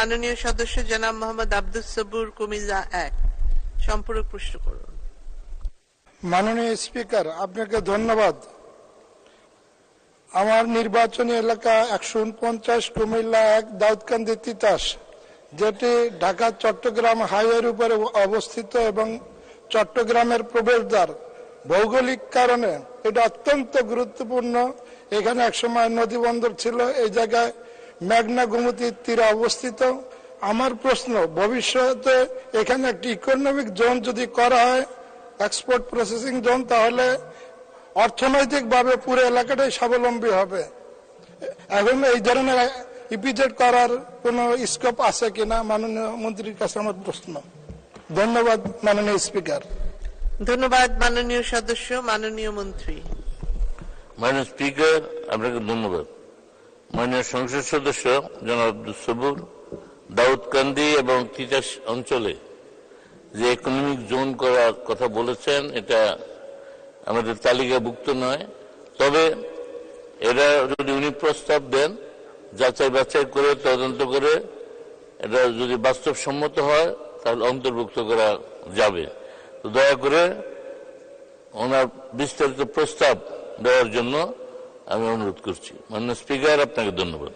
মাননীয় সদস্য জনাব মোহাম্মদ আব্দুল সবুর কুমিল্লা এক। সম্পূরক প্রশ্ন করুন। মাননীয় স্পিকার, আপনাকে ধন্যবাদ। আমার নির্বাচনী এলাকা একশো উনপঞ্চাশ, কুমিল্লা এক, দাউদকান্দি তিতাস, যেটি ঢাকা, চট্টগ্রাম হাইওয়ের উপরে অবস্থিত এবং চট্টগ্রামের প্রবেশদ্বার। ভৌগোলিক কারণে এটা অত্যন্ত গুরুত্বপূর্ণ। এখানে একসময় নদী বন্দর ছিল, এই জায়গায় মেঘনা গোমতীর তীরে অবস্থিত। আমার প্রশ্ন ভবিষ্যতে এখানে একটি ইকোনমিক জোন যদি করা হয় এক্সপোর্ট প্রসেসিং জোন তাহলে অর্থনৈতিকভাবে পুরো এলাকাটাই স্বাবলম্বী হবে। এখন এই ধরনের ইপিজেড করার কোনো স্কোপ আছে কিনা মাননীয় মন্ত্রীর কাছে আমার প্রশ্ন। ধন্যবাদ মাননীয় স্পিকার ধন্যবাদ মাননীয় সদস্য মাননীয় মন্ত্রী। মাননীয় স্পিকার আপনাকে ধন্যবাদ। মাননীয় সংসদ সদস্য জনাব আব্দুল সবুর দাউদকান্দি এবং তিতাস অঞ্চলে যে ইকোনমিক জোন করার কথা বলেছেন, এটা আমাদের তালিকাভুক্ত নয়। তবে এরা যদি উনি প্রস্তাব দেন, যাচাই বাছাই করে, তদন্ত করে, এটা যদি বাস্তবসম্মত হয়, তাহলে অন্তর্ভুক্ত করা যাবে। তো দয়া করে ওনার বিস্তারিত প্রস্তাব দেওয়ার জন্য আমি অনুরোধ করছি। মাননীয় স্পিকার আপনাকে ধন্যবাদ।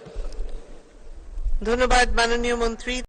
ধন্যবাদ মাননীয় মন্ত্রী।